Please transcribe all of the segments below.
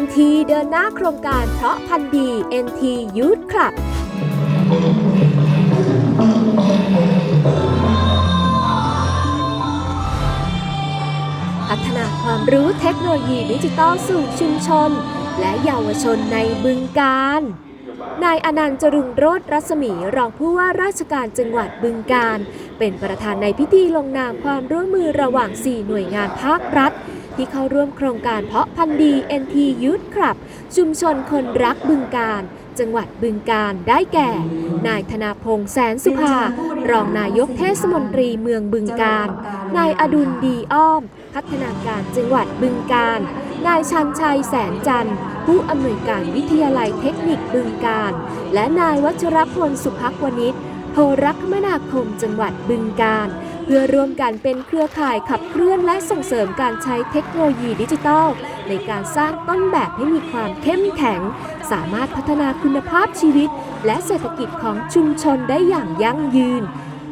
NT เดินหน้าโครงการเพราะพันธุ์ดี NT Youth Club พัฒนาความรู้เทคโนโลยีดิจิทัลสู่ชุมชน และเยาวชนในบึงการ นายอนันต์จรุงโรธรัศมีรองผู้ว่าราชการจังหวัดบึงการ เป็นประธานในพิธีลงนามความร่วมมือระหว่าง 4 หน่วยงานภาครัฐ ที่เข้าร่วมโครงการเพาะพันธุ์ดี NT Youth Club ชุมชนคนรักบึงการ จังหวัดบึงการได้แก่ นายธนาพงษ์แสนสุภา รองนายกเทศมนตรีเมืองบึงการ นายอดุลดีอ้อม พัฒนาการจังหวัดบึงการนายชันชัยแสนจันทร์ ผู้อำนวยการวิทยาลัยเทคนิคบึงการ และนายวัชรพลสุภักวณิชโทรคมนาคมจังหวัดบึงการ พื่อร่วมกันเป็นเครือข่ายขับเคลื่อนและส่งเสริมการใช้เทคโนโลยีดิจิทัล ในการสร้างต้นแบบให้มีความเข้มแข็ง สามารถพัฒนาคุณภาพชีวิต และเศรษฐกิจของชุมชนได้อย่างยั่งยืน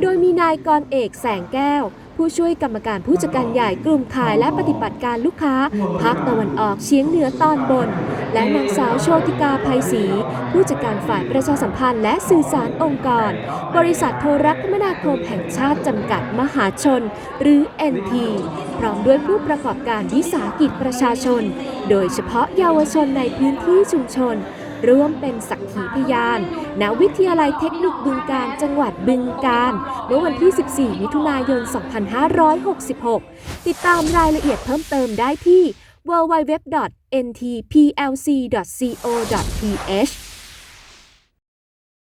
โดยมีนายกรเอกแสงแก้ว ผู้ช่วยกรรมการผู้จัดการใหญ่กลุ่มขายและปฏิบัติการลูกค้าภาคตะวันออกเฉียงเหนือตอนบน และนางสาวโชติกาภัยศรีผู้จัดการฝ่ายประชาสัมพันธ์และสื่อสารองค์กร บริษัทโทรคมนาคมแห่งชาติจำกัดมหาชน หรือ NT พร้อมด้วยผู้ประกอบการวิสาหกิจประชาชน โดยเฉพาะเยาวชนในพื้นที่ชุมชน ร่วมเป็นสักขีพยานณวิทยาลัยเทคนิคบึงการจังหวัดบึงการเมื่อวันที่ 14 มิถุนายน 2566 ติดตามรายละเอียดเพิ่มเติมได้ที่ www.ntplc.co.th